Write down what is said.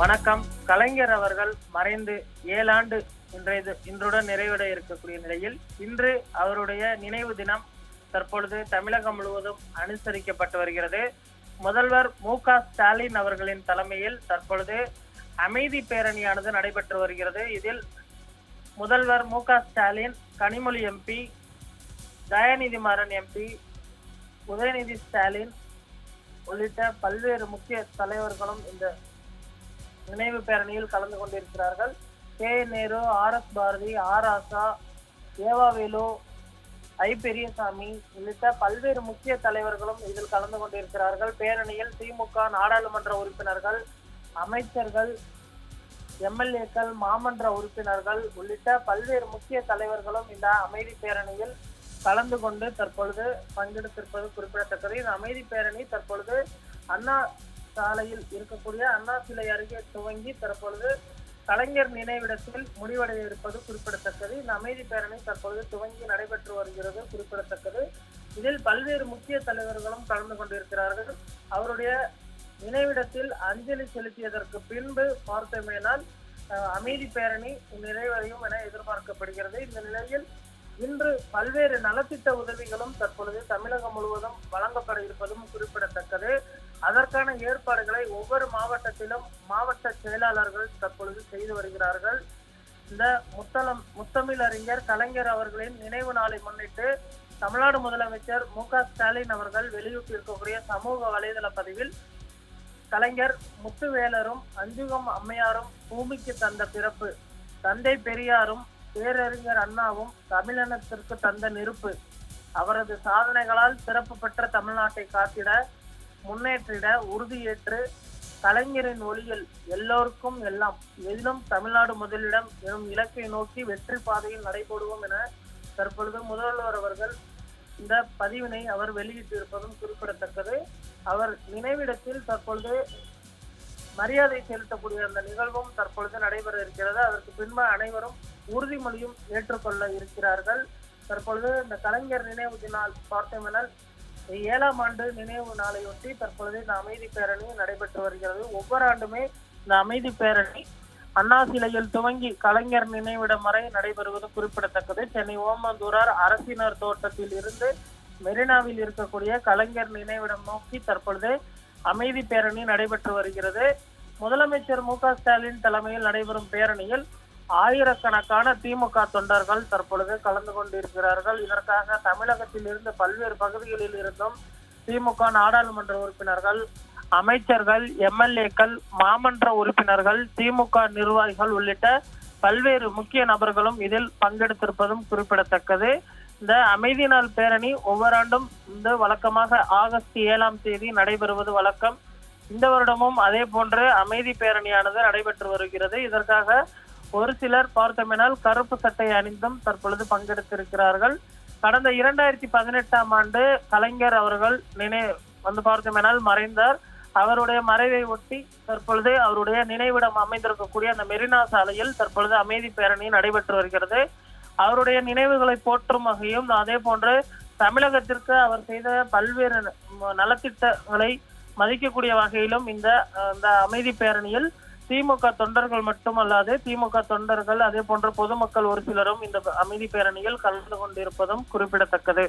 வணக்கம். கலைஞர் அவர்கள் மறைந்து ஏழாண்டு இன்றைய இன்றுடன் நிறைவடைய இருக்கக்கூடிய நிலையில் இன்று அவருடைய நினைவு தினம் தற்பொழுது தமிழகம் முழுவதும் அனுசரிக்கப்பட்டு வருகிறது. முதல்வர் மு க ஸ்டாலின் அவர்களின் தலைமையில் தற்பொழுது அமைதி பேரணியானது நடைபெற்று வருகிறது. இதில் முதல்வர் மு க ஸ்டாலின் கனிமொழி எம்பி தயாநிதி மாறன் எம்பி உதயநிதி ஸ்டாலின் உள்ளிட்ட பல்வேறு முக்கிய தலைவர்களும் இந்த நினைவு பேரணியில் கலந்து கொண்டிருக்கிறார்கள். K. Nehru R. S. Bharathi R. ஆசா ஏவாவேலு ஐ. பெரியசாமி உள்ளிட்ட பல்வேறு முக்கிய தலைவர்களும் இதில் கலந்து கொண்டிருக்கிறார்கள். பேரணியில் திமுக நாடாளுமன்ற உறுப்பினர்கள் அமைச்சர்கள் எம்எல்ஏக்கள் மாமன்ற உறுப்பினர்கள் உள்ளிட்ட பல்வேறு முக்கிய தலைவர்களும் இந்த அமைதி பேரணியில் கலந்து கொண்டு தற்பொழுது பங்கெடுத்திருப்பது குறிப்பிடத்தக்கது. இந்த அமைதி பேரணி தற்பொழுது அண்ணா சாலையில் இருக்கக்கூடிய அண்ணா சிலை அருகே துவங்கி தற்பொழுது கலைஞர் நினைவிடத்தில் முடிவடைய இருப்பது குறிப்பிடத்தக்கது. இந்த அமைதி பேரணி தற்பொழுது துவங்கி நடைபெற்று வருகிறது குறிப்பிடத்தக்கது. இதில் பல்வேறு முக்கிய தலைவர்களும் கலந்து கொண்டிருக்கிறார்கள். அவருடைய நினைவிடத்தில் அஞ்சலி செலுத்தியதற்கு பின்பு பார்த்தோமேனால் அமைதி பேரணி நிறைவடையும் என எதிர்பார்க்கப்படுகிறது. இந்த நிலையில் இன்று பல்வேறு நலத்திட்ட உதவிகளும் தற்பொழுது தமிழகம் முழுவதும் வழங்கப்பட இருப்பதும் குறிப்பிடத்தக்கது. அதற்கான ஏற்பாடுகளை ஒவ்வொரு மாவட்டத்திலும் மாவட்ட செயலாளர்கள் தற்பொழுது செய்து வருகிறார்கள். இந்த முத்தளம் முத்தமிழ் அறிஞர் கலைஞர் அவர்களின் நினைவு நாளை முன்னிட்டு தமிழ்நாடு முதலமைச்சர் மு க ஸ்டாலின் அவர்கள் வெளியிட்டிருக்கக்கூடிய சமூக வலைதள பதிவில் கலைஞர் முத்துவேலரும் அஞ்சுகம் அம்மையாரும் பூமிக்கு தந்த பிறப்பு தந்தை பெரியாரும் பேரறிஞர் அண்ணாவும் தமிழினத்திற்கு தந்த நெருப்பு அவரது சாதனைகளால் சிறப்பு பெற்ற தமிழ்நாட்டை காத்திட முன்னேற்றிட உறுதியேற்று கலைஞரின் ஒளியில் எல்லோருக்கும் எல்லாம் எதிலும் தமிழ்நாடு முதலிடம் எனும் இலக்கை நோக்கி வெற்றி பாதையில் நடைபோடுவோம் என தற்பொழுது முதல்வர் அவர்கள் இந்த பதிவினை அவர் வெளியிட்டிருப்பதும் குறிப்பிடத்தக்கது. அவர் நினைவிடத்தில் தற்பொழுது மரியாதை செலுத்தக்கூடிய அந்த நிகழ்வும் தற்பொழுது நடைபெற இருக்கிறது. அதற்கு பின்பு அனைவரும் உறுதிமொழியும் ஏற்றுக்கொள்ள இருக்கிறார்கள். தற்பொழுது இந்த கலைஞர் நினைவு தினால் பார்த்தோமெனால் ஏழாம் ஆண்டு நினைவு நாளையொட்டி தற்பொழுது இந்த அமைதி பேரணி நடைபெற்று வருகிறது. ஒவ்வொரு ஆண்டுமே இந்த அமைதி பேரணி அண்ணா சிலையில் துவங்கி கலைஞர் நினைவிடம் வரை நடைபெறுவது குறிப்பிடத்தக்கது. சென்னை ஓமந்தூரார் அரசினர் தோட்டத்தில் இருந்து மெரினாவில் இருக்கக்கூடிய கலைஞர் நினைவிடம் நோக்கி தற்பொழுது அமைதி பேரணி நடைபெற்று வருகிறது. முதலமைச்சர் மு க ஸ்டாலின் தலைமையில் நடைபெறும் பேரணியில் ஆயிரக்கணக்கான திமுக தொண்டர்கள் தற்பொழுது கலந்து கொண்டிருக்கிறார்கள். இதற்காக தமிழகத்தில் இருந்து பல்வேறு பகுதிகளில் இருந்தும் திமுக நாடாளுமன்ற உறுப்பினர்கள் அமைச்சர்கள் எம்எல்ஏக்கள் மாமன்ற உறுப்பினர்கள் திமுக நிர்வாகிகள் உள்ளிட்ட பல்வேறு முக்கிய நபர்களும் இதில் பங்கெடுத்திருப்பதும் குறிப்பிடத்தக்கது. இந்த அமைதி நாள் பேரணி ஒவ்வொரு ஆண்டும் இந்த வழக்கமாக ஆகஸ்ட் ஏழாம் தேதி நடைபெறுவது வழக்கம். இந்த வருடமும் அதே போன்று அமைதி பேரணியானது நடைபெற்று வருகிறது. இதற்காக ஒரு சிலர் பார்த்தோமெனால் கருப்பு சட்டை அணிந்தும் தற்பொழுது பங்கெடுத்திருக்கிறார்கள். கடந்த இரண்டாயிரத்தி பதினெட்டாம் ஆண்டு கலைஞர் அவர்கள் நினை வந்து பார்த்தோமெனால் மறைந்தார். அவருடைய மறைவை ஒட்டி தற்பொழுது அவருடைய நினைவிடம் அமைந்திருக்கக்கூடிய அந்த மெரினா சாலையில் தற்பொழுது அமைதி பேரணி நடைபெற்று வருகிறது. அவருடைய நினைவுகளை போற்றும் வகையும் அதே போன்று தமிழகத்திற்கு அவர் செய்த பல்வேறு ந- நலத்திட்டங்களை மதிக்கக்கூடிய வகையிலும் இந்த இந்த அமைதி பேரணியில் திமுக தொண்டர்கள் மட்டுமல்லாது திமுக தொண்டர்கள் அதே போன்ற பொதுமக்கள் ஒரு சிலரும் இந்த அமைதி பேரணியில் கலந்து கொண்டிருப்பதும் குறிப்பிடத்தக்கது.